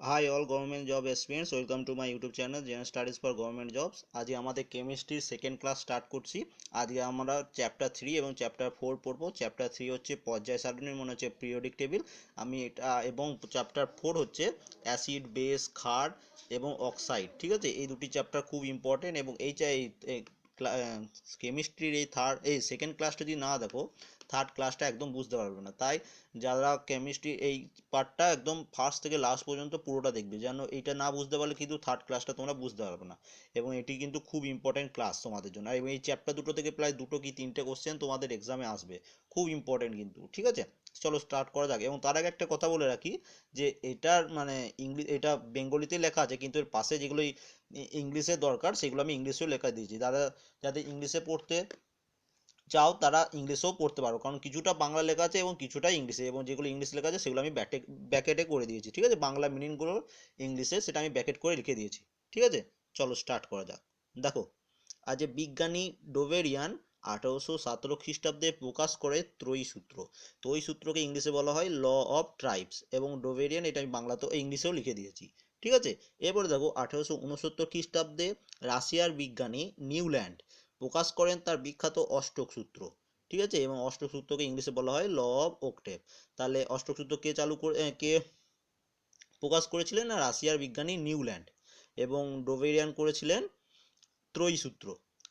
Hi all government job experience welcome to my YouTube channel general studies for government jobs আজকে আমাদের কেমিস্ট্রির second class start করছি আজকে আমরা চ্যাপ্টার থ্রি এবং চ্যাপ্টার ফোর পড়ব চ্যাপ্টার থ্রি হচ্ছে পর্যায় সারণীর মনে হচ্ছে পিরিয়ডিক টেবিল আমি এটা এবং চ্যাপ্টার ফোর হচ্ছে অ্যাসিড বেস ক্ষার এবং অক্সাইড ঠিক আছে এই দুটি চ্যাপ্টার খুব ইম্পর্টেন্ট এবং এই চাই কেমিস্ট্রির এই থার্ড এই সেকেন্ড ক্লাসটা যদি না দেখো থার্ড ক্লাসটা একদম বুঝতে পারবে না। তাই যারা কেমিস্ট্রি এই পার্টটা একদম ফার্স্ট থেকে লাস্ট পর্যন্ত পুরোটা দেখবে, যেন এইটা না বুঝতে পারলে কিন্তু থার্ড ক্লাসটা তোমরা বুঝতে পারবে না। এবং এটি কিন্তু খুব ইম্পর্টেন্ট ক্লাস তোমাদের জন্য। আর এবং এই চ্যাপ্টার দুটো থেকে প্রায় দুটো কি তিনটে কোশ্চেন তোমাদের এক্সামে আসবে। খুব ইম্পর্টেন্ট কিন্তু, ঠিক আছে? চলো স্টার্ট করা যাক। এবং তার আগে একটা কথা বলে রাখি যে এটার মানে ইংলিশ এটা বেঙ্গলিতে লেখা আছে, কিন্তু এর পাশে যেগুলো ইংলিশে দরকার, সেগুলো আমি ইংলিশেও লেখা দিয়েছি। যারা, যাদের ইংলিশে পড়তে চাও তারা ইংলিশেও পড়তে পারো। কারণ কিছুটা বাংলা লেখা আছে এবং কিছুটা ইংলিশে এবং যেগুলো ইংলিশ লেখা আছে সেগুলো আমি ব্যাটে, ব্যাকেটে করে দিয়েছি। ঠিক আছে? বাংলা মিনিংগুলো ইংলিশে সেটা আমি ব্যাকেট করে লিখে দিয়েছি। ঠিক আছে? চলো স্টার্ট করা যাক। দেখো, আজ বিজ্ঞানী ডোভেরিয়ান আঠারোশো সতেরো খ্রিস্টাব্দে প্রকাশ করে ত্রয়ী সূত্র ত্রয়ী সূত্রকে ইংলিশে বলা হয় ল অফ ট্রাইবস এবং ডোভেরিয়ান এটা আমি বাংলাতেও ইংলিশেও লিখে দিয়েছি। ঠিক আছে? এরপরে দেখো, আঠারোশো উনসত্তর খ্রিস্টাব্দে রাশিয়ার বিজ্ঞানী নিউল্যান্ড প্রকাশ করেন তার বিখ্যাত অষ্টক সূত্র, ঠিক আছে? এবং অষ্টক সূত্রকে ইংলিশে বলা হয় ল অফ ওকটেভ। তাহলে অষ্টক সূত্র কে চালু করে কে প্রকাশ করেছিলেন না? রাশিয়ার বিজ্ঞানী নিউল্যান্ড এবং ডোভেরিয়ান করেছিলেন ত্রয়ী সূত্র।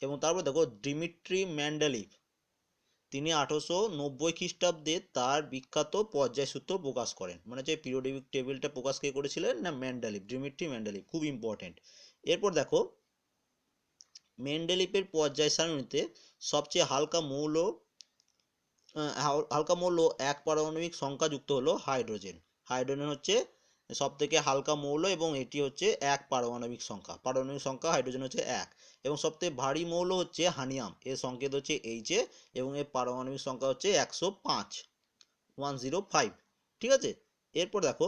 এবং তারপর দেখো, ডিমিট্রি ম্যান্ডালিভ, তিনি আঠারোশো নব্বই খ্রিস্টাব্দে তার বিখ্যাত পর্যায় সূত্র প্রকাশ করেন। মানে যে পিরিয়ডিক টেবিলটা প্রকাশ কে করেছিলেন না? ম্যান্ডালিভ, ডিমিট্রি ম্যান্ডালিভ, খুব ইম্পর্টেন্ট এরপর দেখো মেন্ডেলিপের পর্যায় সারণীতে সবচেয়ে হালকা মৌল হালকা মৌল এক পারমাণবিক সংখ্যা যুক্ত হলো হাইড্রোজেন। হাইড্রোজেন হচ্ছে সব থেকে হালকা মৌল এবং এটি হচ্ছে এক পারমাণবিক সংখ্যা। পারমাণবিক সংখ্যা হাইড্রোজেন হচ্ছে এক এবং সবথেকে ভারী মৌল হচ্ছে হানিয়াম। এর সংকেত হচ্ছে এইচ এ এবং এর পারমাণবিক সংখ্যা হচ্ছে একশো পাঁচ, ওয়ান জিরো ফাইভ। ঠিক আছে? এরপর দেখো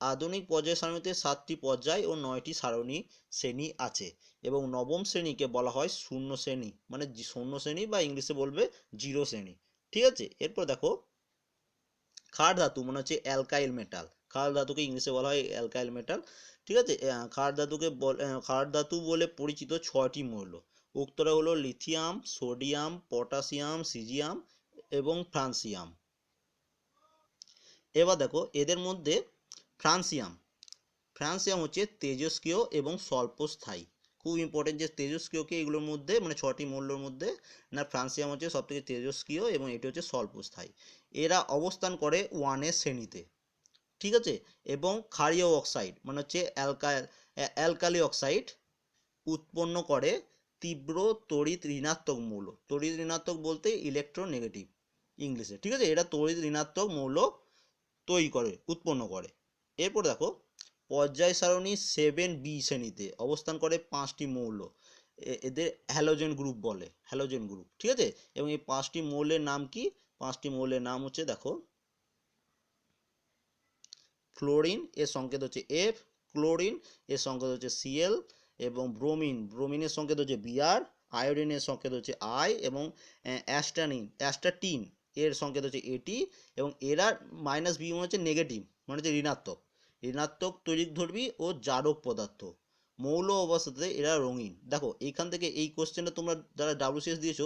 আধুনিক পর্যায় সারণীতে সাতটি পর্যায় ও নয়টি সারণী শ্রেণি আছে এবং নবম শ্রেণীকে বলা হয় শূন্য শ্রেণি মানে শূন্য শ্রেণি বা ইংলিশে বলবে জিরো শ্রেণি। ঠিক আছে? এরপর দেখো, ক্ষার ধাতু মানে হচ্ছে অ্যালকাইল মেটাল। ক্ষার ধাতুকে ইংলিশে বলা হয় অ্যালকাইল মেটাল। ঠিক আছে? ক্ষার ধাতুকে ক্ষার ধাতু বলে পরিচিত ছয়টি মৌল। উক্তরা হলো লিথিয়াম, সোডিয়াম, পটাশিয়াম, সিজিয়াম এবং ফ্রান্সিয়াম। এবার দেখো, এদের মধ্যে ফ্রান্সিয়াম। ফ্রান্সিয়াম হচ্ছে তেজস্ক্রিয় এবং স্বল্পস্থায়ী। খুব ইম্পর্টেন্ট যে তেজস্ক্রিয়কে এগুলোর মধ্যে মানে ছটি মূল্যর মধ্যে, না ফ্রান্সিয়াম হচ্ছে সব থেকে তেজস্ক্রিয় এবং এটি হচ্ছে স্বল্পস্থায়ী। এরা অবস্থান করে ওয়ানের শ্রেণীতে। ঠিক আছে? এবং ক্ষারীয় অক্সাইড মানে হচ্ছে অ্যালকাল অ্যালকালি অক্সাইড উৎপন্ন করে তীব্র তড়িৎ ঋণাত্মক মৌল। তড়িৎ ঋণাত্মক বলতে ইলেকট্রোনেগেটিভ ইংলিশে। ঠিক আছে? এটা তড়িৎ ঋণাত্মক মৌল তৈরি করে, উৎপন্ন করে। এরপর দেখো, পর্যায় সারণী সেভেন বি শ্রেণীতে অবস্থান করে পাঁচটি মৌল। এদের হ্যালোজেন গ্রুপ বলে হ্যালোজেন গ্রুপ ঠিক আছে? এবং এই পাঁচটি মৌলের নাম কি? পাঁচটি মৌলের নাম হচ্ছে দেখো ফ্লোরিন এর সংকেত হচ্ছে এফ ক্লোরিন এর সংকেত হচ্ছে সিএল এবং ব্রোমিন ব্রোমিনের সংকেত হচ্ছে বিআর আয়োডিনের সংকেত হচ্ছে আই এবং অ্যাস্টানিন অ্যাস্টাটিন এর সংকেত হচ্ছে এটি এবং এরা মাইনাস বি হচ্ছে নেগেটিভ মানে হচ্ছে ঋণাত্মক। ঋণাত্মক তড়িৎধর্মী ও জারক পদার্থ। মৌল অবস্থাতে এরা রঙিন। দেখো এইখান থেকে এই কোশ্চেনটা তোমরা যারা ডাব্লিউসিএস দিয়েছ,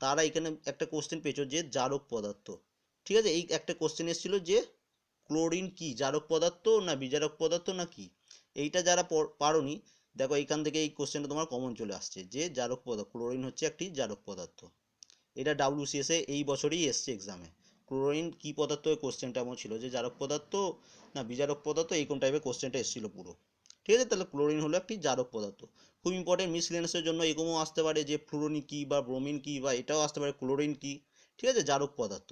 তারা এখানে একটা কোশ্চেন পেয়েছ যে জারক পদার্থ। ঠিক আছে? এই একটা কোশ্চেন এসেছিল যে ক্লোরিন কি? জারক পদার্থ না বিজারক পদার্থ না কি? এইটা যারা পারোনি, দেখো এইখান থেকে এই কোশ্চেনটা তোমার কমন চলে আসছে যে জারক পদার্থ ক্লোরিন হচ্ছে একটি জারক পদার্থ। এটা ডাব্লিউসিএসে এই বছরই এসছে এক্সামে ক্লোরিন কি পদার্থ ওই কোশ্চেনটা এমন ছিল যে জারক পদার্থ না বিজারক পদার্থ এই কোন টাইপের কোশ্চেনটা এসেছিল পুরো। ঠিক আছে? তাহলে ক্লোরিন হলো একটি জারক পদার্থ। খুব ইম্পর্টেন্ট মিসলেন্সের জন্য এরকমও আসতে পারে যে ফ্লুরোনি কি বা ব্রোমিন কি বা এটাও আসতে পারে ক্লোরিন কি। ঠিক আছে? জারক পদার্থ।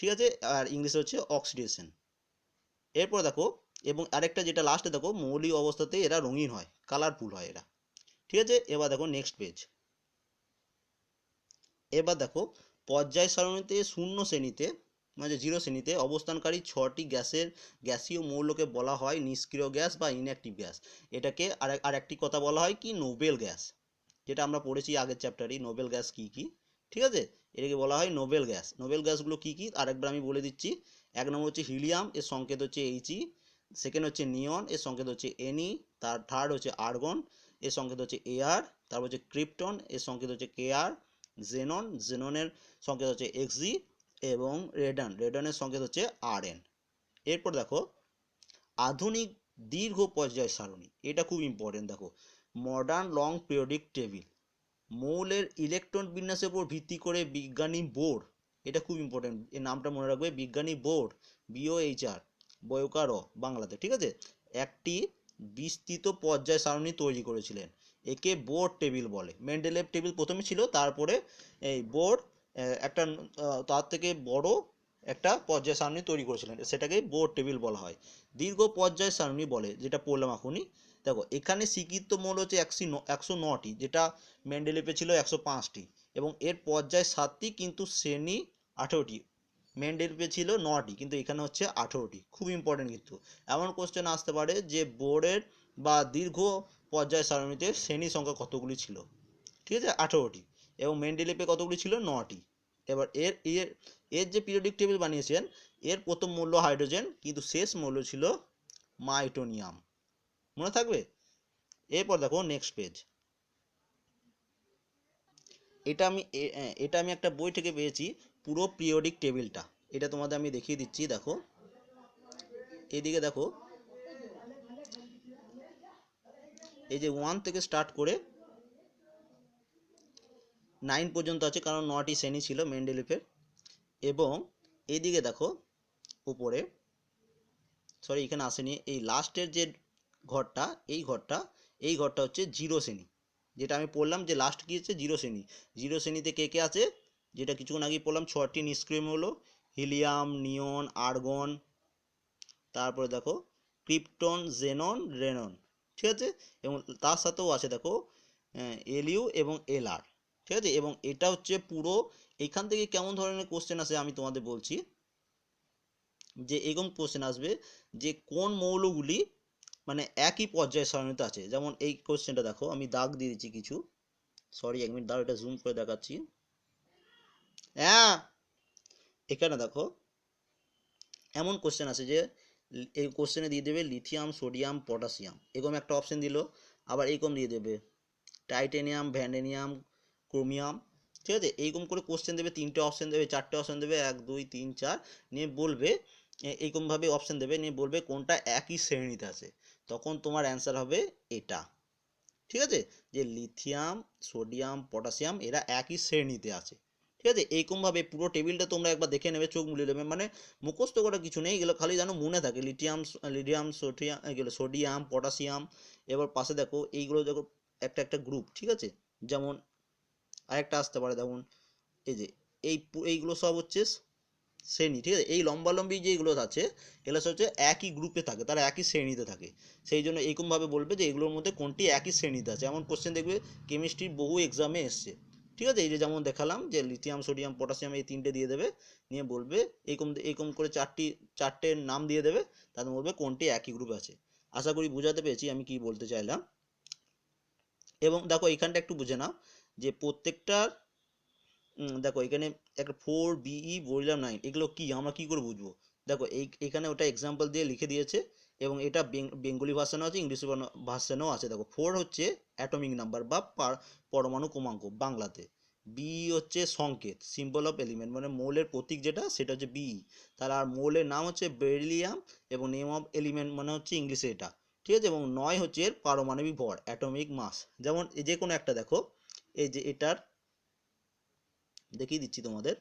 ঠিক আছে? আর ইংলিশে হচ্ছে অক্সিডেশন এরপর দেখো, এবং আরেকটা যেটা লাস্টে দেখো, মৌলিক অবস্থাতে এরা রঙিন হয় কালারফুল হয় এরা। ঠিক আছে? এবার দেখো নেক্সট পেজ এবার দেখো, পর্যায় সারণীতে শূন্য শ্রেণীতে মানে জিরো শ্রেণীতে অবস্থানকারী ছটি গ্যাসের, গ্যাসীয় মৌলকে বলা হয় নিষ্ক্রিয় গ্যাস বা ইনঅ্যাক্টিভ গ্যাস। এটাকে আর একটি কথা বলা হয় কি? Noble gas. যেটা আমরা পড়েছি আগের চ্যাপ্টারই নোবেল গ্যাস কি কি? ঠিক আছে? এটাকে বলা হয় নোবেল গ্যাস। নোবেল গ্যাসগুলো কি কি? আরেকবার আমি বলে দিচ্ছি। এক নম্বর হচ্ছে হিলিয়াম, এর সংকেত হচ্ছে এইচই সেকেন্ড হচ্ছে নিয়ন এর সংকেত হচ্ছে এনি তার থার্ড হচ্ছে আর্গন এর সংকেত হচ্ছে এআর তারপর হচ্ছে ক্রিপ্টন এর সংকেত হচ্ছে কেআর জেনন জেননের সংকেত হচ্ছে এক্সি এবং রেডান রেডানের সংকেত হচ্ছে আর এন এরপর দেখো, আধুনিক দীর্ঘ পর্যায় সারণী, এটা খুব ইম্পর্টেন্ট দেখো। মডার্ন লং পিরিয়ডিক টেবিল মৌলের ইলেকট্রন বিন্যাসের উপর ভিত্তি করে বিজ্ঞানী বোর্ড এটা খুব ইম্পর্টেন্ট এই নামটা মনে রাখবে বিজ্ঞানী বোর্ড বিওএইচআর বয়কার বাংলাতে, ঠিক আছে? একটি বিস্তৃত পর্যায় সারণী তৈরি করেছিলেন, একে বোর্ড টেবিল বলে। মেন্ডেলেভ টেবিল প্রথমে ছিল, তারপরে এই বোর্ড একটা তার থেকে বড় একটা পর্যায় সারণী তৈরি করেছিলেন। সেটাকে বোর্ড টেবিল বলা হয়। দীর্ঘ পর্যায় সারণী বলে, যেটা পড়লাম এখনই। দেখো, এখানে স্বীকৃত মৌল হচ্ছে একশো একশো নটি, যেটা মেন্ডেলেপে ছিল একশো পাঁচটি। এবং এর পর্যায় সাতটি, কিন্তু শ্রেণি আঠেরোটি। মেন্ডেলেপে ছিল নটি, কিন্তু এখানে হচ্ছে আঠেরোটি। খুব ইম্পর্টেন্ট কিন্তু। এমন কোশ্চেন আসতে পারে যে বোর্ডের বা দীর্ঘ পর্যায় সারণীতে শ্রেণি সংখ্যা কতগুলি ছিল? ঠিক আছে? আঠেরোটি। এবং মেন্ডেলেপে কতগুলি ছিল? নটি। এবার এর এর এর যে পিরিয়ডিক টেবিল বানিয়েছেন, এর প্রথম মূল্য হাইড্রোজেন কিন্তু শেষ মূল্য ছিল মাইটোনিয়াম মনে থাকবে? এরপর দেখো নেক্সট পেজ এটা আমি এটা আমি একটা বই থেকে পেয়েছি, পুরো পিরিয়ডিক টেবিলটা এটা তোমাদের আমি দেখিয়ে দিচ্ছি, দেখো। এদিকে দেখো। এই যে ওয়ান থেকে স্টার্ট করে নাইন পর্যন্ত আছে, কারণ নটি শ্রেণি ছিল মেন্ডেলিফের। এবং এদিকে দেখো, উপরে সরি এখানে আসেনি, এই লাস্টের যে ঘরটা, এই ঘরটা এই ঘরটা হচ্ছে জিরো শ্রেণি। যেটা আমি পড়লাম যে লাস্ট কি হচ্ছে? জিরো শ্রেণি। জিরো শ্রেণীতে কে কে আছে? যেটা কিছুক্ষণ আগেই পড়লাম, ছটি নিষ্ক্রিয় হলো হিলিয়াম, নিয়ন, আর্গন, তারপরে দেখো, ক্রিপ্টন, জেনন, রেনন, ঠিক আছে? এবং তার সাথেও আছে দেখো এলইউ এবং এলআর। ঠিক আছে? এবং এটা হচ্ছে পুরো এখান থেকে কেমন ধরনের কোশ্চেন আসে আমি তোমাদের বলছি। যে এরকম কোশ্চেন আসবে যে কোন মৌলগুলি মানে একই পর্যায়ে সারণীতে আছে? যেমন এই কোশ্চেনটা দেখো, আমি দাগ দিয়ে দিচ্ছি কিছু। সরি এক মিনিট দাও এটা জুম করে দেখাচ্ছি। হ্যাঁ এখানে দেখো, এমন কোশ্চেন আছে যে এই কোশ্চেনে দিয়ে দেবে লিথিয়াম সোডিয়াম পটাশিয়াম এরকম একটা অপশন দিল, আবার এরকম দিয়ে দেবে। টাইটেনিয়াম ভ্যান্ডেনিয়াম ক্রোমিয়াম ঠিক আছে? এইরকম করে কোশ্চেন দেবে, তিনটে অপশন দেবে, চারটে অপশন দেবে, এক, দুই, তিন, চার, নিয়ে বলবে এইরকমভাবে অপশন দেবে, নিয়ে বলবে কোনটা একই শ্রেণীতে আছে। তখন তোমার অ্যান্সার হবে এটা। ঠিক আছে? যে লিথিয়াম সোডিয়াম পটাশিয়াম এরা একই শ্রেণীতে আছে। ঠিক আছে? এইরকমভাবে পুরো টেবিলটা তোমরা একবার দেখে নেবে, চোখ মুলিয়ে নেবে। মানে মুখস্থ করা কিছু নেই, এগুলো খালি যেন মনে থাকে। লিথিয়াম লিথিয়াম সোডিয়াম এগুলো সোডিয়াম পটাশিয়াম এবার পাশে দেখো, এইগুলো দেখো একটা একটা গ্রুপ ঠিক আছে? যেমন আরেকটা আসতে পারে, যেমন এই যে, এই এইগুলো সব হচ্ছে শ্রেণি, ঠিক আছে? এই লম্বালম্বি যেগুলো আছে, এগুলো হচ্ছে একই গ্রুপে থাকে, তারা একই শ্রেণীতে থাকে। সেই জন্য এরকমভাবে বলবে যে এগুলোর মধ্যে কোনটি একই শ্রেণীতে আছে। এমন কোশ্চেন দেখবে কেমিস্ট্রির বহু এক্সামে এসছে, ঠিক আছে? এই যে যেমন দেখালাম যে লিথিয়াম সোডিয়াম পটাশিয়াম এই তিনটে দিয়ে দেবে, নিয়ে বলবে এরকম এরকম করে চারটি, চারটে নাম দিয়ে দেবে, তাদের বলবে কোনটি একই গ্রুপে আছে। আশা করি বুঝাতে পেরেছি, আমি কি বলতে চাইলাম। এবং দেখো, এইখানটা একটু বুঝে নাও। যে প্রত্যেকটার দেখো এখানে একটা ফোর বিই বললাম নাইন এগুলো কি? আমরা কি করে বুঝব? দেখো এই, এখানে ওটা এক্সাম্পল দিয়ে লিখে দিয়েছে এবং এটা বেঙ্গলি ভার্সানও আছে ইংলিশ ভার্সানও আছে। দেখো ফোর হচ্ছে অ্যাটমিক নাম্বার বা পার- পরমাণু ক্রমাঙ্ক বাংলাতে। বি হচ্ছে সংকেত সিম্বল অফ এলিমেন্ট মানে মৌলের প্রতীক যেটা, সেটা হচ্ছে বি তাহলে আর মৌলের নাম হচ্ছে বেরিলিয়াম এবং নেম অফ এলিমেন্ট মানে হচ্ছে ইংলিশে এটা। ঠিক আছে? এবং নয় হচ্ছে এর পারমাণবিক ভর অ্যাটমিক মাস যেমন যে কোনো একটা দেখো এই যে এটার, দেখিয়ে দিচ্ছি তোমাদের,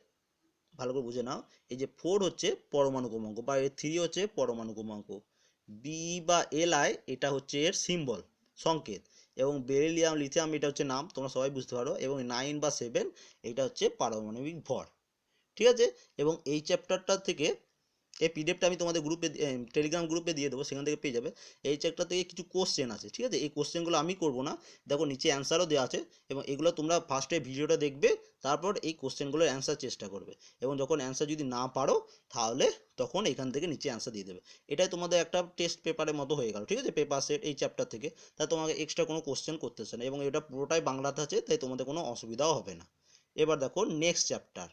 ভালো করে বুঝে নাও। এই যে ফোর হচ্ছে পরমাণু ক্রমাঙ্ক বা এর থ্রি হচ্ছে পরমাণু ক্রমাঙ্ক বি বা এল আই এটা হচ্ছে এর সিম্বল সংকেত। এবং বেরিলিয়াম লিথিয়াম এটা হচ্ছে নাম, তোমরা সবাই বুঝতে পারো। এবং নাইন বা সেভেন এটা হচ্ছে পারমাণবিক ভর। ঠিক আছে? এবং এই চ্যাপ্টারটা থেকে এই পিডিএফটা আমি তোমাদের গ্রুপে টেলিগ্রাম গ্রুপে দিয়ে দেবো, সেখান থেকে পেয়ে যাবে। এই চ্যাপ্টার থেকে কিছু কোশ্চেন আছে, ঠিক আছে? এই কোশ্চেনগুলো আমি করব না। দেখো নিচে অ্যান্সারও দেওয়া আছে এবং এগুলো তোমরা ফার্স্টে ভিডিওটা দেখবে, তারপর এই কোশ্চেনগুলোর অ্যান্সার চেষ্টা করবে। এবং যখন অ্যান্সার যদি না পারো, তাহলে তখন এখান থেকে নিচে অ্যান্সার দিয়ে দেবে। এটাই তোমাদের একটা টেস্ট পেপারের মতো হয়ে গেল, ঠিক আছে? পেপার সেট এই চ্যাপ্টার থেকে। তাই তোমাকে এক্সট্রা কোনো কোশ্চেন করতে হচ্ছে না এবং এটা পুরোটাই বাংলাতে আছে, তাই তোমাদের কোনো অসুবিধাও হবে না। এবার দেখো নেক্সট চ্যাপ্টার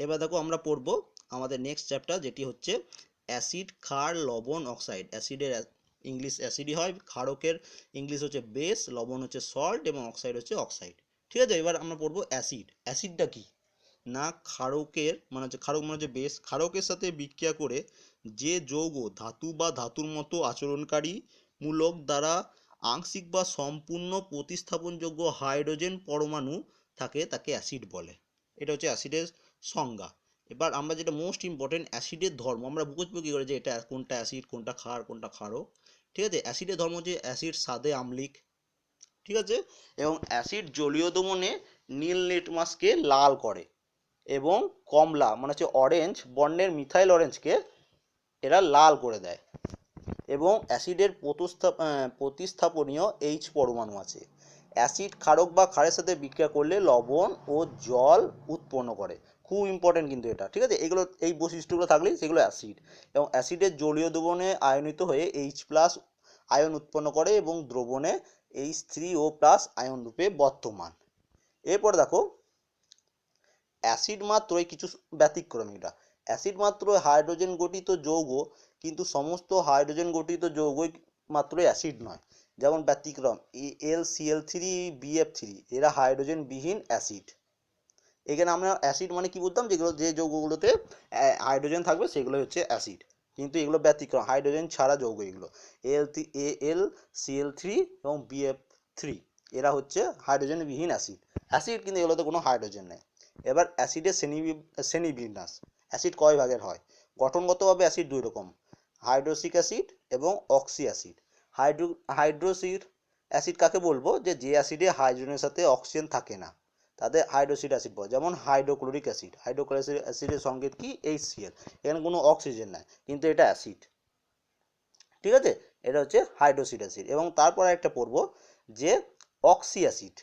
এবার দেখো আমরা পড়ব আমাদের নেক্সট চ্যাপ্টার যেটি হচ্ছে অ্যাসিড ক্ষার, লবণ অক্সাইড অ্যাসিডের ইংলিশ অ্যাসিডই হয়, ক্ষারকের ইংলিশ হচ্ছে বেস লবণ হচ্ছে সল্ট এবং অক্সাইড হচ্ছে অক্সাইড ঠিক আছে, এবার আমরা পড়ব অ্যাসিড অ্যাসিডটা কি? না, ক্ষারকের মানে হচ্ছে, ক্ষারক মানে হচ্ছে বেস ক্ষারকের সাথে বিক্রিয়া করে যে যৌগ ধাতু বা ধাতুর মতো আচরণকারী মূলক দ্বারা আংশিক বা সম্পূর্ণ প্রতিস্থাপনযোগ্য হাইড্রোজেন পরমাণু থাকে, তাকে অ্যাসিড বলে। এটা হচ্ছে অ্যাসিডের সংজ্ঞা। এবার আমরা যেটা মোস্ট ইম্পর্টেন্ট অ্যাসিডের ধর্ম, আমরা বুঝব কী করে যে এটা কোনটা অ্যাসিড কোনটা ক্ষার, কোনটা ক্ষারক, ঠিক আছে? অ্যাসিডের ধর্ম হচ্ছে অ্যাসিড স্বাদে আম্লিক, ঠিক আছে? এবং অ্যাসিড জলীয় দমনে নীল লিটমাসকে লাল করে এবং কমলা মানে হচ্ছে অরেঞ্জ বর্ণের মিথাইল অরেঞ্জকে এরা লাল করে দেয়। এবং অ্যাসিডের প্রতিস্থাপ প্রতিস্থাপনীয় এইচ পরমাণু আছে। অ্যাসিড ক্ষারক বা ক্ষারের সাথে বিক্রিয়া করলে লবণ ও জল উৎপন্ন করে। খুব ইম্পর্টেন্ট কিন্তু এটা, ঠিক আছে? এগুলো, এই বৈশিষ্ট্যগুলো থাকলেই সেগুলো অ্যাসিড। এবং অ্যাসিডের জলীয় দ্রবণে আয়নিত হয়ে এইচ প্লাস আয়ন উৎপন্ন করে এবং দ্রবণে H three O plus ion রূপে বর্তমান। এরপর দেখো, অ্যাসিড মাত্রই কিছু ব্যতিক্রম এটা। অ্যাসিড মাত্র হাইড্রোজেন গঠিত যৌগ, কিন্তু সমস্ত হাইড্রোজেন গঠিত যৌগই মাত্র অ্যাসিড নয়। যেমন ব্যতিক্রম L CL three BF three, এরা হাইড্রোজেন বিহীন অ্যাসিড। এখানে আমরা অ্যাসিড মানে কি বলতাম? যেগুলো, যে যৌগগুলোতে হাইড্রোজেন থাকবে সেগুলো হচ্ছে অ্যাসিড। কিন্তু এগুলো ব্যতিক্রম, হাইড্রোজেন ছাড়া যৌগ এগুলো। L A, L CL three এবং বিএফ থ্রি, এরা হচ্ছে হাইড্রোজেন বিহীন অ্যাসিড। অ্যাসিড কিন্তু এগুলোতে কোনো হাইড্রোজেন নেই। এবার অ্যাসিডের শ্রেণি শ্রেণীবিন্যাস অ্যাসিড কয় ভাগের হয়? গঠনগতভাবে অ্যাসিড দুই রকম হাইড্রোসিক অ্যাসিড এবং oxy acid. Hydro hydracid acid কাকে বলব? যে যে অ্যাসিডে হাইড্রোজেনের সাথে অক্সিজেন থাকে না, তাদের হাইড্রোসিড অ্যাসিড বলে। যেমন হাইড্রোক্লোরিক অ্যাসিড, হাইড্রোক্লোরিক অ্যাসিডের সংকেত কি? এইচ সিএল এখানে কোনো অক্সিজেন নাই, কিন্তু এটা অ্যাসিড। ঠিক আছে? এটা হচ্ছে হাইড্রোসিড অ্যাসিড। এবং তারপর একটা পড়ব, যে অক্সি অ্যাসিড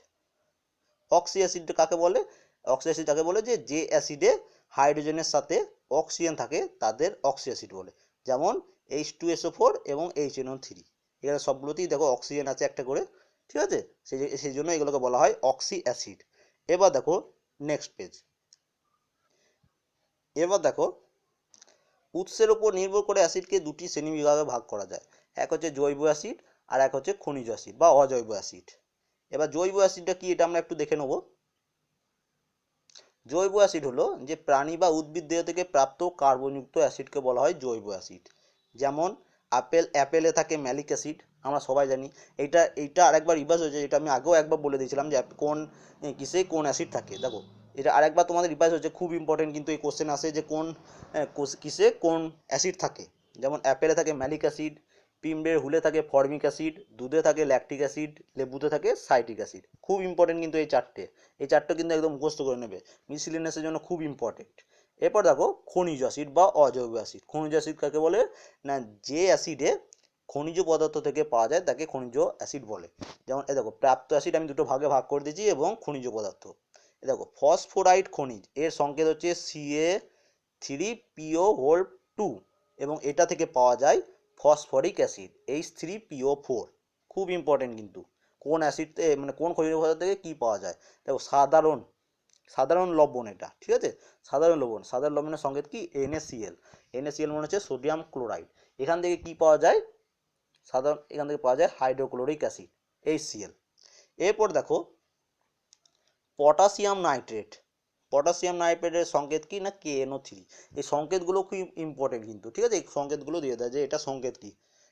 অক্সি অ্যাসিড কাকে বলে? অক্সি অ্যাসিড কাকে বলে? যে যে অ্যাসিডে হাইড্রোজেনের সাথে অক্সিজেন থাকে, তাদের অক্সি অ্যাসিড বলে। যেমন এইচ টু এসও ফোর এবং এইচ এনও থ্রি এখানে সবগুলোতেই দেখো অক্সিজেন আছে একটা করে, ঠিক আছে? সেই সেই জন্য এগুলোকে বলা হয় অক্সি অ্যাসিড এবার দেখো নেক্সট পেজ এবার দেখো, উৎসের উপর নির্ভর করে অ্যাসিডকে দুটি শ্রেণি বিভাগে ভাগ করা যায়। এক হচ্ছে জৈব অ্যাসিড আর এক হচ্ছে খনিজ অ্যাসিড বা অজৈব অ্যাসিড এবার জৈব অ্যাসিডটা কি এটা আমরা একটু দেখে নেব। জৈব অ্যাসিড হলো যে প্রাণী বা উদ্ভিদ দেহ থেকে প্রাপ্ত কার্বনযুক্ত অ্যাসিডকে বলা হয় জৈব অ্যাসিড যেমন আপেল, অ্যাপেলে থাকে ম্যালিক অ্যাসিড, আমরা সবাই জানি। এইটা এইটা আরেকবার রিভার্স হয়েছে, যেটা আমি আগেও একবার বলে দিয়েছিলাম যে কোন কিসে কোন অ্যাসিড থাকে। দেখো, এটা আরেকবার তোমাদের রিভার্স হচ্ছে খুব ইম্পর্টেন্ট কিন্তু এই কোশ্চেন আসে যে কোন কিসে কোন অ্যাসিড থাকে। যেমন অ্যাপেলে থাকে ম্যালিক অ্যাসিড পিঁপড়ের হুলে থাকে ফর্মিক অ্যাসিড, দুধে থাকে ল্যাকটিক অ্যাসিড, লেবুতে থাকে সাইটিক অ্যাসিড। খুব ইম্পর্টেন্ট কিন্তু এই চারটে। এই চারটে কিন্তু একদম মুখস্থ করে নেবে। মিসিলিনাসের জন্য খুব ইম্পর্টেন্ট এরপর দেখো খনিজ অ্যাসিড বা অজৈব অ্যাসিড খনিজ অ্যাসিড কাকে বলে? না, যে অ্যাসিডে খনিজ পদার্থ থেকে পাওয়া যায়, তাকে খনিজ অ্যাসিড বলে। যেমন এ দেখো, প্রাপ্ত অ্যাসিড আমি দুটো ভাগে ভাগ করে দিয়েছি এবং খনিজ পদার্থ। এ দেখো ফসফোরাইড খনিজ, এর সংকেত হচ্ছে CA three PO whole two এবং এটা থেকে পাওয়া যায় phosphoric acid H three PO four খুব ইম্পর্টেন্ট কিন্তু, কোন অ্যাসিড মানে কোন খনিজ পদার্থ থেকে কী পাওয়া যায়? দেখো, সাধারণ সাধারণ লবণ এটা, ঠিক আছে? সাধারণ লবণ, সাধারণ লবণের সংকেত কি? এনএসিএল এনএসিএল মানে হচ্ছে সোডিয়াম ক্লোরাইড এখান থেকে কি পাওয়া যায়? সাধারণ, এখান থেকে পাওয়া যায় হাইড্রোক্লোরিক অ্যাসিড এইচসিএল এরপর দেখো পটাশিয়াম নাইট্রেট পটাশিয়াম নাইট্রেটের সংকেত কি না কেএনও থ্রি এই সংকেতগুলো খুব ইম্পর্টেন্ট কিন্তু, ঠিক আছে? এই সংকেতগুলো দিয়ে দেয় যে এটা সংকেত কি?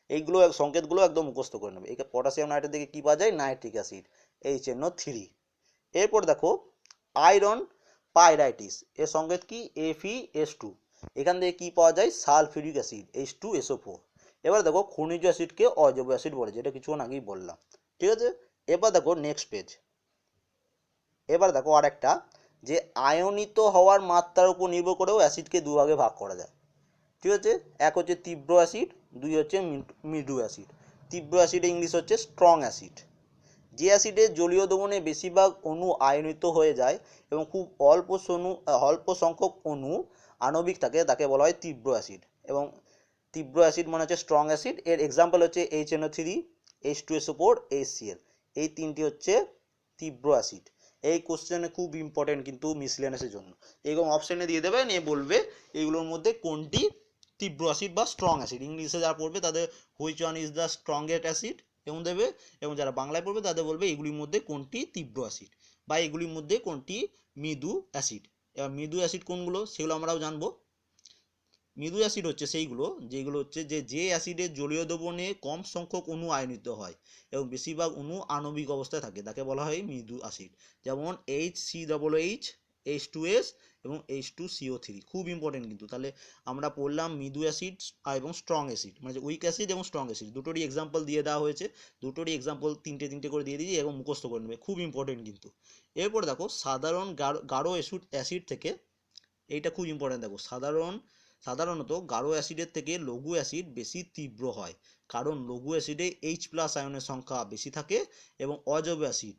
এইগুলো, সংকেতগুলো একদম মুখস্থ করে নেবে। এই পটাশিয়াম নাইট্রেট থেকে কী পাওয়া যায়? Nitric acid H NO three এরপর দেখো আয়রন পাইরাইটিস, এর সংকেত কি? এফি এস টু এখান থেকে কি পাওয়া যায়? Sulphuric acid H two SO four এবার দেখো খনিজ অ্যাসিডকে অজৈব অ্যাসিড বলে, যেটা কিছুক্ষণ আগেই বললাম। ঠিক আছে? এবার দেখো নেক্সট পেজ এবার দেখো আরেকটা, যে আয়নিত হওয়ার মাত্রার উপর নির্ভর করেও অ্যাসিডকে দুভাগে ভাগ করা যায়। ঠিক আছে? এক হচ্ছে তীব্র অ্যাসিড, দুই হচ্ছে মৃদু অ্যাসিড। তীব্র অ্যাসিড ইংলিশ হচ্ছে স্ট্রং অ্যাসিড যে অ্যাসিডে জলীয় দ্রবণে বেশিরভাগ অণু আয়নিত হয়ে যায় এবং খুব অল্প সনু অল্প সংখ্যক অণু আণবিক থাকে, তাকে বলা হয় তীব্র অ্যাসিড। এবং তীব্র অ্যাসিড মানে হচ্ছে স্ট্রং অ্যাসিড এর এক্সাম্পল হচ্ছে H NO three H two SO four HCL এই তিনটি হচ্ছে তীব্র অ্যাসিড। এই কোশ্চেনে খুব ইম্পর্টেন্ট কিন্তু মিসলেনাসের জন্য। এরকম অপশানে দিয়ে দেবে, নিয়ে বলবে এগুলোর মধ্যে কোনটি তীব্র অ্যাসিড বা স্ট্রং অ্যাসিড ইংলিশে যারা পড়বে তাদের which one is the strongest acid এবং দেবে এবং যারা বাংলায় পড়বে তাদের বলবে এগুলির মধ্যে কোনটি তীব্র অ্যাসিড বা এগুলির মধ্যে কোনটি মৃদু অ্যাসিড এবার মৃদু অ্যাসিড কোনগুলো সেগুলো আমরাও জানব। মৃদু অ্যাসিড হচ্ছে সেইগুলো, যেগুলো হচ্ছে যে যে অ্যাসিডের জলীয় দ্রবণে কম সংখ্যক অণু আয়নিত হয় এবং বেশিরভাগ অণু আণবিক অবস্থায় থাকে, তাকে বলা হয় মৃদু অ্যাসিড যেমন H C double H H two S এবং এইচ টু সিও থ্রি খুব ইম্পর্টেন্ট কিন্তু। তাহলে আমরা পড়লাম মৃদু অ্যাসিড এবং স্ট্রং অ্যাসিড মানে উইক অ্যাসিড এবং স্ট্রং অ্যাসিড দুটোরই এক্সাম্পল দিয়ে দেওয়া হয়েছে। দুটোরই এক্সাম্পল তিনটে তিনটে করে দিয়ে দিয়েছি এবং মুখস্থ করে নেবে, খুব ইম্পর্টেন্ট কিন্তু। এরপর দেখো, সাধারণ গাঢ় গাঢ় অ্যাসিড অ্যাসিড থেকে, এইটা খুব ইম্পর্টেন্ট দেখো, সাধারণ, সাধারণত গাঢ় অ্যাসিডের থেকে লঘু অ্যাসিড বেশি তীব্র হয়। কারণ লঘু অ্যাসিডে এইচ প্লাস আয়নের সংখ্যা বেশি থাকে এবং অজৈব অ্যাসিড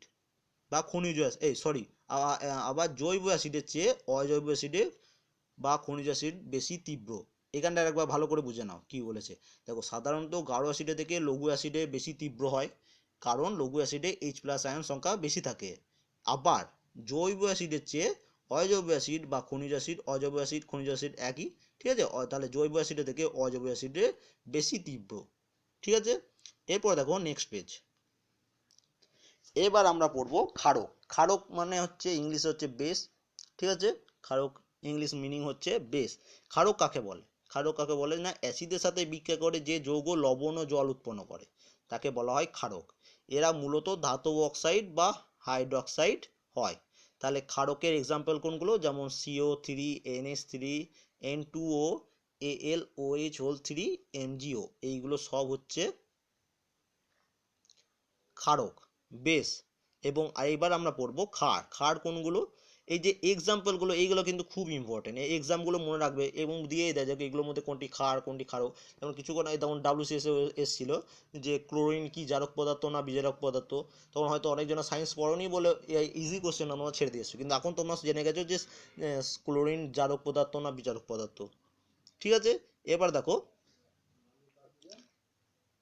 বা খনিজ এই সরি আবার জৈব অ্যাসিডের চেয়ে অজৈব অ্যাসিডে বা খনিজ অ্যাসিড বেশি তীব্র। এখানটা একবার ভালো করে বুঝে নাও কি বলেছে। দেখো, সাধারণত গাঢ় অ্যাসিডে থেকে লঘু অ্যাসিডে বেশি তীব্র হয়, কারণ লঘু অ্যাসিডে এইচ প্লাস আয়ন সংখ্যা বেশি থাকে। আবার জৈব অ্যাসিডের চেয়ে অজৈব অ্যাসিড বা খনিজ অ্যাসিড, অজৈব অ্যাসিড, খনিজ অ্যাসিড একই, ঠিক আছে? তাহলে জৈব অ্যাসিডে থেকে অজৈব অ্যাসিডে বেশি তীব্র, ঠিক আছে? এরপর দেখো নেক্সট পেজ এবার আমরা পড়ব ক্ষারক ক্ষারক মানে হচ্ছে ইংলিশে হচ্ছে বেস ঠিক আছে? ক্ষারক ইংলিশ মিনিং হচ্ছে বেস ক্ষারক কাকে বলে? ক্ষারক কাকে বলে? না, অ্যাসিডের সাথে বিক্রিয়া করে যে যৌগ লবণ ও জল উৎপন্ন করে, তাকে বলা হয় ক্ষারক এরা মূলত ধাতব অক্সাইড বা হাইড্রক্সাইড হয়। তাহলে ক্ষারকের এক্সাম্পল কোনগুলো? যেমন CO three NS three N two O L O H whole three MGO এইগুলো সব হচ্ছে ক্ষারক বেস এবং এবার আমরা পড়ব ক্ষার ক্ষার কোনগুলো? এই যে এক্সাম্পলগুলো এইগুলো কিন্তু খুব ইম্পর্টেন্ট এই এক্সামগুলো মনে রাখবে এবং দিয়েই দেয় যে, এগুলোর মধ্যে কোনটি খার কোনটি ক্ষারক যেমন কিছুক্ষণ তখন ডাব্লিউসিএস এসেছিল যে ক্লোরিন কি জারক পদার্থ না বিজারক পদার্থ? তখন হয়তো অনেকজন সায়েন্স পড়নি বলে ইজি কোশ্চেন আমরা ছেড়ে দিয়েছ কিন্তু এখন তোমরা জেনে গেছো যে ক্লোরিন জারক পদার্থ না বিজারক পদার্থ। ঠিক আছে? এবার দেখো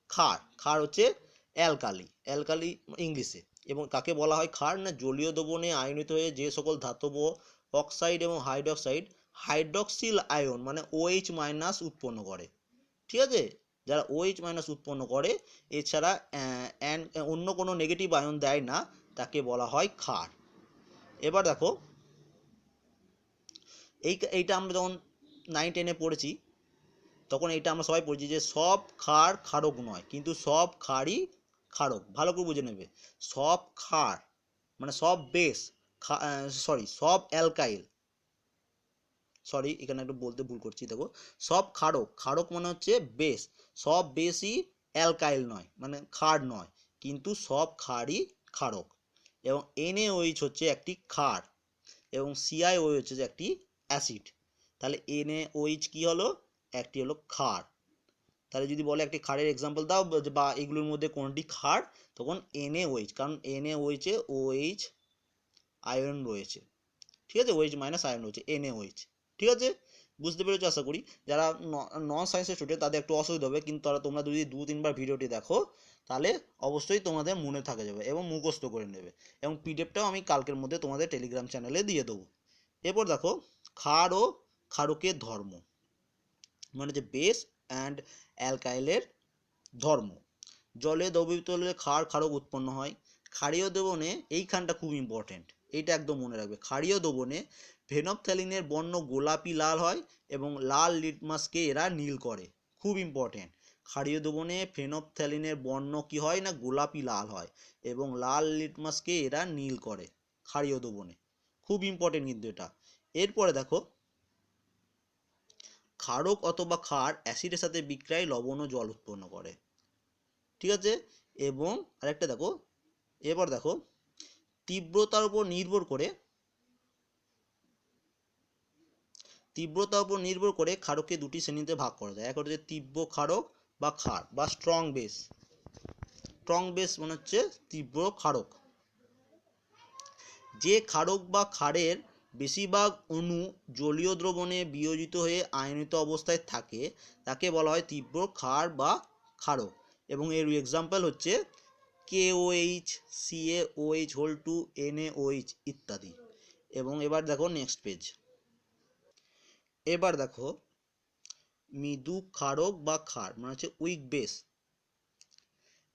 খার ক্ষার হচ্ছে অ্যালকালি অ্যালকালি ইংলিশে। এবং কাকে বলা হয় ক্ষার না জলীয় দ্রবণে আয়নিত হয়ে যে সকল ধাতব অক্সাইড এবং হাইড্রক্সাইড, হাইড্রক্সিল আয়ন মানে ওএইচ মাইনাস উৎপন্ন করে। ঠিক আছে? যারা ওএইচ মাইনাস উৎপন্ন করে, এছাড়া অন্য কোনো নেগেটিভ আয়ন দেয় না, তাকে বলা হয় ক্ষার। এবার দেখো, এই, এইটা আমরা যখন নাইন টেনে পড়েছি, তখন এটা আমরা সবাই পড়েছি যে সব ক্ষার ক্ষারক নয়, কিন্তু সব ক্ষারই ক্ষারক ভালো করে বুঝে নেবে। সব ক্ষার মানে সব বেস সরি সব অ্যালকাইল সরি এখানে একটু বলতে ভুল করছি, দেখো। সব ক্ষারক ক্ষারক মানে হচ্ছে বেস সব বেসই অ্যালকাইল নয় মানে ক্ষার নয়, কিন্তু সব ক্ষারই ক্ষারক এবং এনএওইচ হচ্ছে একটি ক্ষার এবং সিআইওই হচ্ছে যে একটি অ্যাসিড তাহলে এনএওইচ কি হলো? একটি হলো ক্ষার তাহলে যদি বলে একটি ক্ষারের এক্সাম্পল দাও, বা- এগুলোর মধ্যে কোনটি ক্ষার তখন এনএওইচ কারণ এনএওইচে ওএইচ আয়রন রয়েছে। ঠিক আছে? ওএইচ মাইনাস আয়রন রয়েছে এনএওইচ ঠিক আছে? বুঝতে পেরেছ আশা করি? যারা নন সায়েন্সের স্টুডেন্ট তাদের একটু অসুবিধা হবে, কিন্তু তারা তোমরা যদি দু, তিনবার ভিডিওটি দেখো, তাহলে অবশ্যই তোমাদের মনে থাকা যাবে এবং মুখস্থ করে নেবে। এবং পিডিএফটাও আমি কালকের মধ্যে তোমাদের টেলিগ্রাম চ্যানেলে দিয়ে দেবো। এরপর দেখো ক্ষার ও ক্ষারকের ধর্ম। মানে যে বেস অ্যান্ড অ্যালকাইলের ধর্ম। জলে দ্রবীভূত হলে ক্ষার ক্ষারক উৎপন্ন হয়। ক্ষারীয় দ্রবণে এইখানটা খুব ইম্পর্টেন্ট এইটা একদম মনে রাখবে। ক্ষারীয় দ্রবণে ভেনপথ্যালিনের বর্ণ গোলাপি লাল হয় এবং লাল লিটমাসকে এরা নীল করে। খুব ইম্পর্টেন্ট ক্ষারীয় দ্রবণে ফেনপথ্যালিনের বর্ণ কি হয় না, গোলাপি লাল হয় এবং লাল লিটমাসকে এরা নীল করে ক্ষারীয় দ্রবণে। খুব ইম্পর্টেন্ট কিন্তু এটা। এরপরে দেখো ক্ষারক অথবা ক্ষার অ্যাসিডের সাথে বিক্রিয়ায় লবণ ও জল উৎপন্ন করে। ঠিক আছে? এবং আরেকটা দেখো, এবার দেখো, তীব্রতার উপর নির্ভর করে, তীব্রতার উপর নির্ভর করে ক্ষারককে দুটি শ্রেণীতে ভাগ করা যায়। এক হচ্ছে তীব্র ক্ষারক বা ক্ষার বা স্ট্রং বেস স্ট্রং বেস মানে হচ্ছে তীব্র ক্ষারক। যে ক্ষারক বা ক্ষারের বেশিরভাগ অণু জলীয় দ্রবণে বিয়োজিত হয়ে আয়নিত অবস্থায় থাকে। তাকে বলা হয় তীব্র ক্ষার বা ক্ষারক। এবং এর এক্সাম্পল হচ্ছে KOH CaOH whole two NaOH ইত্যাদি। এবং এবার দেখো নেক্সট পেজ এবার দেখো মৃদু ক্ষারক বা ক্ষার মানে হচ্ছে উইক বেস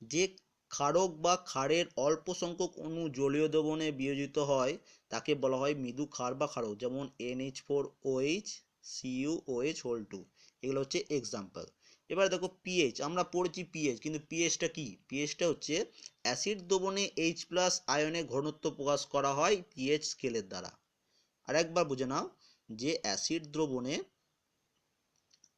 যে ক্ষারক বা ক্ষারের অল্প সংখ্যক অণু জলীয় দ্রবণে বিয়োজিত হয়, তাকে বলা হয় মৃদু ক্ষার বা ক্ষারক যেমন NH four OH CU OH whole two এগুলো হচ্ছে এক্সাম্পল এবার দেখো পিএইচ আমরা পড়েছি পিএইচ কিন্তু পিএইচটা কি? পিএইচটা হচ্ছে অ্যাসিড দ্রবণে এইচ প্লাস আয়নে ঘনত্ব প্রকাশ করা হয় পিএইচ স্কেলের দ্বারা। আর একবার বুঝে নাও যে অ্যাসিড দ্রবণে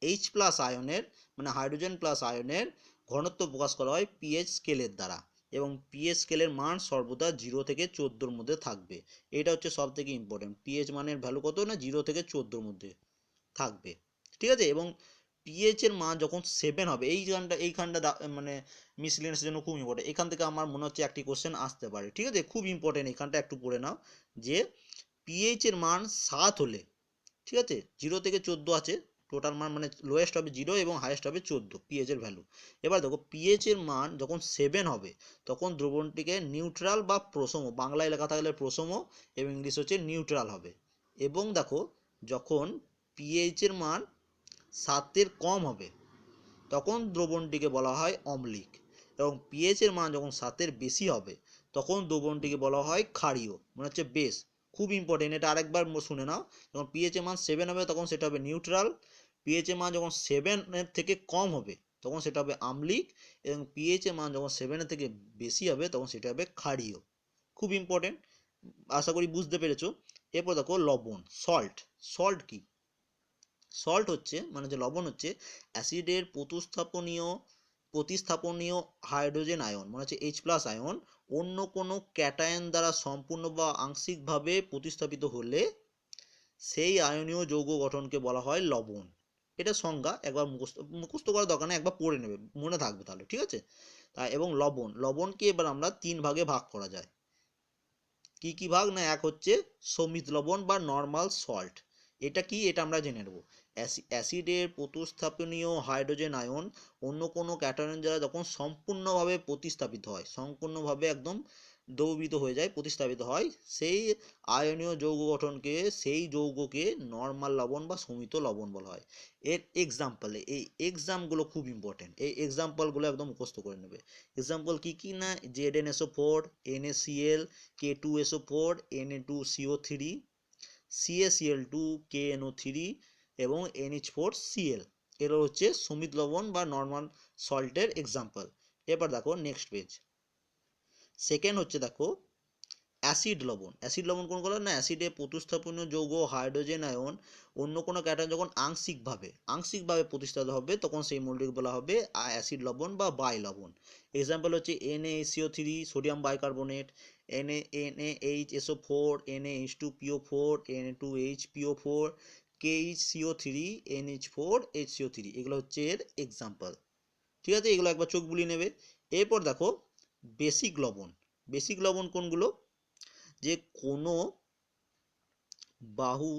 এইচ প্লাস আয়নের মানে হাইড্রোজেন প্লাস আয়নের ঘনত্ব প্রকাশ করা হয় পিএইচ স্কেলের দ্বারা এবং পিএইচ স্কেলের মান সর্বদা জিরো থেকে চোদ্দোর মধ্যে থাকবে। এটা হচ্ছে সব থেকে ইম্পর্টেন্ট পিএইচ মানের ভ্যালু কত না জিরো থেকে চোদ্দোর মধ্যে থাকবে। ঠিক আছে? এবং পিএইচ এর মান যখন সেভেন হবে এইখানটা দা- মানে মিসলিনেসের জন্য খুব ইম্পর্টেন্ট এখান থেকে আমার মনে হচ্ছে একটি কোশ্চেন আসতে পারে। ঠিক আছে? খুব ইম্পর্টেন্ট এখানটা একটু পড়ে নাও যে পিএইচ এর মান সাত হলে, ঠিক আছে? জিরো থেকে চোদ্দ আছে টোটাল মান মানে লোয়েস্ট হবে জিরো এবং হাইয়েস্ট হবে চোদ্দ পিএইচ এর ভ্যালু এবার দেখো পিএইচ এর মান যখন সেভেন হবে, তখন দ্রবণটিকে নিউট্রাল বা প্রসম, বাংলায় লেখা থাকলে প্রসম এবং ইংলিশ হচ্ছে নিউট্রাল হবে। এবং দেখো যখন পিএইচ এর মান সাতের কম হবে, তখন দ্রবণটিকে বলা হয় অম্লিক এবং পিএইচ এর মান যখন সাতের বেশি হবে, তখন দ্রবণটিকে বলা হয় ক্ষারীয় মানে হচ্ছে বেশ খুব ইম্পর্টেন্ট এটা আরেকবার শুনে নাও। যখন পিএইচ এর মান সেভেন হবে, তখন সেটা হবে নিউট্রাল পিএইচ এর মান যখন সেভেনের থেকে কম হবে, তখন সেটা হবে আম্লিক এবং পিএইচ এর মান যখন সেভেনের থেকে বেশি হবে, তখন সেটা হবে ক্ষারীয়। খুব ইম্পর্টেন্ট আশা করি বুঝতে পেরেছ। এরপর দেখো লবণ সল্ট সল্ট কি? সল্ট হচ্ছে মানে যে লবণ হচ্ছে অ্যাসিডের প্রতিস্থাপনীয় প্রতিস্থাপনীয় হাইড্রোজেন আয়ন মানে হচ্ছে এইচ প্লাস আয়ন অন্য কোনো ক্যাটায়ন দ্বারা সম্পূর্ণ বা আংশিকভাবে প্রতিস্থাপিত হলে, সেই আয়নীয় যৌগ গঠনকে বলা হয় লবণ। এটা সংজ্ঞা একবার মুখস্থ মুখস্থ করার দরকার নেই, একবার পড়ে নেবে, মনে থাকবে তাহলে, ঠিক আছে? তা এবং লবণ, লবণকে এবার আমরা তিন ভাগে ভাগ করা যায়। কি কি ভাগ? না, এক হচ্ছে সমিত লবণ বা নর্মাল সল্ট এটা কি? এটা আমরা জেনে নেব। অ্যাসি- অ্যাসিডের প্রতিস্থাপনীয় হাইড্রোজেন আয়ন অন্য কোনো ক্যাটায়ন দ্বারা যখন সম্পূর্ণভাবে প্রতিস্থাপিত হয়, সম্পূর্ণভাবে একদম দ্রবীভূত হয়ে যায়, প্রতিস্থাপিত হয়। সেই আয়নীয় যৌগ গঠনকে সেই যৌগকে নর্মাল লবণ বা সমিত লবণ বলা হয়। এর এক্সাম্পলে এই এক্সামগুলো খুব ইম্পর্টেন্ট এই এক্সাম্পলগুলো একদম মুখস্থ করে নেবে। এক্সাম্পল কি কি না? Z N SO four N A CL K two SO four N A two CO three CACL two K NO three এবং এন এইচ ফোর সিএল এরা হচ্ছে সমিত লবণ বা নর্মাল সল্টের এক্সাম্পল এবার দেখো নেক্সট পেজ সেকেন্ড হচ্ছে দেখো অ্যাসিড লবণ। অ্যাসিড লবণ কোন করা না অ্যাসিডে প্রতিস্থাপনীয় যৌগ হাইড্রোজেন আয়ন অন্য কোনো ক্যাটায়ন যখন আংশিকভাবে আংশিকভাবে প্রতিস্থাপিত হবে, তখন সেই মৌলটিকে বলা হবে অ্যাসিড লবণ বা বাই লবণ এক্সাম্পল হচ্ছে NACO three sodium bicarbonate N A N A H SO four N H two PO four N A two H PO four K KH CO three NH four H CO three এগুলো হচ্ছে এর example ঠিক আছে? এগুলো একবার চোখ বুলিয়ে নেবে। এরপর দেখো বেসিক লবণ। বেসিক লবণ কোনগুলো? যে কোনো বাহু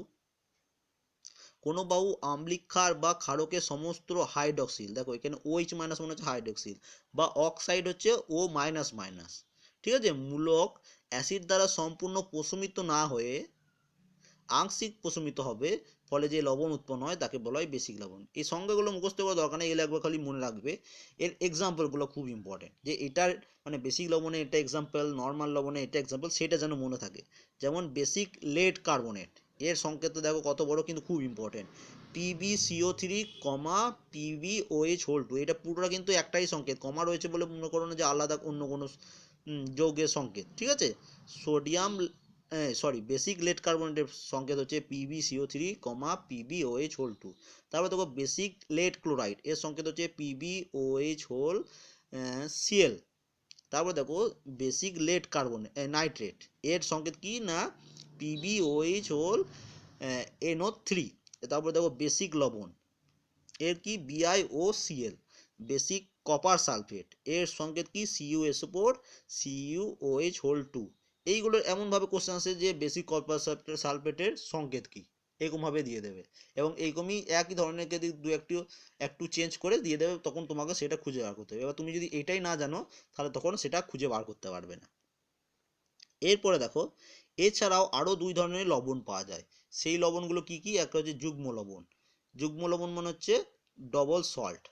কোনো বাহু আম্লিক ক্ষার বা ক্ষারকের সমস্ত হাইড্রক্সিল দেখো এখানে ওইচ মাইনাস মনে হচ্ছে হাইড্রক্সিল বা অক্সাইড হচ্ছে ও মাইনাস মাইনাস ঠিক আছে? মূলক অ্যাসিড দ্বারা সম্পূর্ণ প্রশমিত না হয়ে, আংশিক প্রশমিত হবে ফলে যে লবণ উৎপন্ন হয় তাকে বলা হয় বেসিক লবণ। এই সংজ্ঞাগুলো মুখস্থ করা দরকার নেই, এগুলো একবার খালি মনে রাখবে। এর এক্সাম্পলগুলো খুব ইম্পর্টেন্ট যে এটার মানে বেসিক লবণে এটা এক্সাম্পল নর্মাল লবণে এটা এক্সাম্পল সেটা যেন মনে থাকে। যেমন বেসিক লেড কার্বনেট এর সংকেত দেখো কত বড়, কিন্তু খুব important PB CO three comma PB OH whole two এটা পুরোটা কিন্তু একটাই সংকেত। কমা রয়েছে বলে মনে করো না যে আলাদা অন্য কোনো যৌগের সংকেত। ঠিক আছে? সোডিয়াম সরি বেসিক লেড কার্বনেটের সংকেত হচ্ছে PB CO three comma PB OH whole two তারপর দেখো বেসিক লেড ক্লোরাইড এর সংকেত হচ্ছে পিবি ওএইচ হোল সিএল তারপর দেখো বেসিক লেড কার্বন নাইট্রেট এর সংকেত কি না? PB OH whole NO three তারপর দেখো বেসিক লবণ, এর কি? BI O CL basic copper sulphate এর সংকেত কি? CUS four CU OH whole two এইগুলো এমনভাবে কোশ্চেন আসে যে বেসিক কপার সালফেটের সংকেত কি? এরকমভাবে দিয়ে দেবে। এবং এইরকমই একই ধরনের যদি দু একটু একটু চেঞ্জ করে দিয়ে দেবে, তখন তোমাকে সেটা খুঁজে বার করতে হবে। এবার তুমি যদি এটাই না জানো, তাহলে তখন সেটা খুঁজে বার করতে পারবে না। এরপরে দেখো, এছাড়াও আরও দুই ধরনের লবণ পাওয়া যায়। সেই লবণগুলো কি কি? একটা হচ্ছে যুগ্ম লবণ। যুগ্ম লবণ মানে হচ্ছে ডবল সল্ট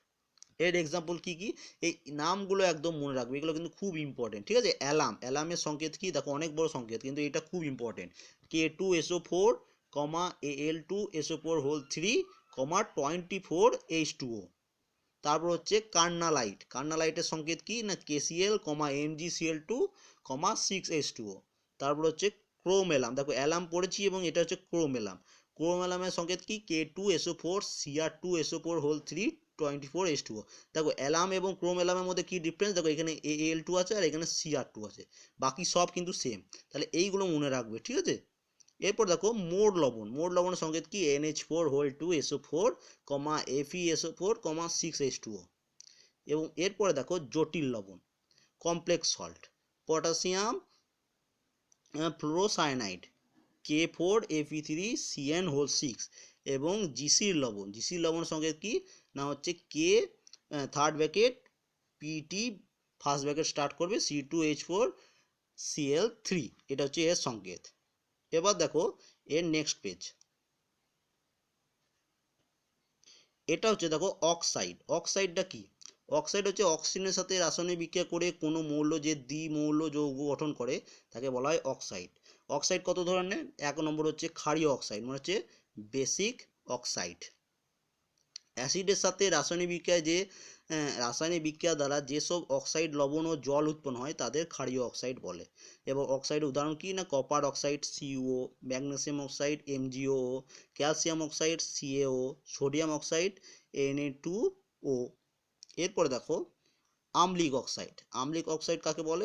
এর এক্সাম্পল কি কি? এই নামগুলো একদম মনে রাখবে। এগুলো কিন্তু খুব ইম্পর্টেন্ট ঠিক আছে? অ্যালার্ম, অ্যালার্মের সংকেত কি? দেখো, অনেক বড় সংকেত, কিন্তু এটা খুব important K two SO four comma A L two SO four whole three comma twenty four H two O তারপর হচ্ছে কার্নালাইট। কার্নালাইটের সংকেত কি? না KCL comma MG CL two comma six H two O তারপর হচ্ছে ক্রোম এলাম দেখো অ্যালার্ম পড়েছি এবং এটা হচ্ছে ক্রোম এলাম ক্রোম এলামের সংকেত কি? K two SO four CR two SO four whole three twenty four H two দেখো অ্যালার্ম এবং ক্রোম অ্যালার্মের মধ্যে কী ডিফারেন্স দেখো এখানে এ এল টু আছে আর এখানে সিআর টু আছে। বাকি সব কিন্তু সেম তাহলে এইগুলো মনে রাখবে, ঠিক আছে? এরপর দেখো মোর লবণ। মোর লবণের সংকেত কি? N H four whole two SO four comma FE SO four comma six H two এবং এরপরে দেখো জটিল লবণ complex salt potassium ferrocyanide K four FE three CN whole six এবং জিসির লবণ জিসির লবণ সংকেত কি? না হচ্ছে K third bracket PT first bracket start করবে C two H four CL three এটা হচ্ছে এর সংকেত। এবার দেখো এর নেক্সট পেজ এটা হচ্ছে দেখো অক্সাইড অক্সাইডটা কি? অক্সাইড হচ্ছে অক্সিজেনের সাথে রাসায়নিক বিক্রিয়া করে কোনো মৌল যে দ্বিমৌল যৌগ গঠন করে, তাকে বলা হয় অক্সাইড অক্সাইড কত ধরনের? এক নম্বর হচ্ছে ক্ষারীয় অক্সাইড মানে হচ্ছে বেসিক অক্সাইড অ্যাসিডের সাথে রাসায়নিক বিক্রিয়ায় যে রাসায়নিক বিক্রিয়া দ্বারা যেসব অক্সাইড লবণ ও জল উৎপন্ন হয়, তাদের ক্ষারীয় অক্সাইড বলে। এবং অক্সাইডের উদাহরণ কি না? Copper oxide CO magnesium oxide MGO calcium oxide CAO sodium oxide NA two O এরপরে দেখো, আম্লিক অক্সাইড। আম্লিক অক্সাইড কাকে বলে?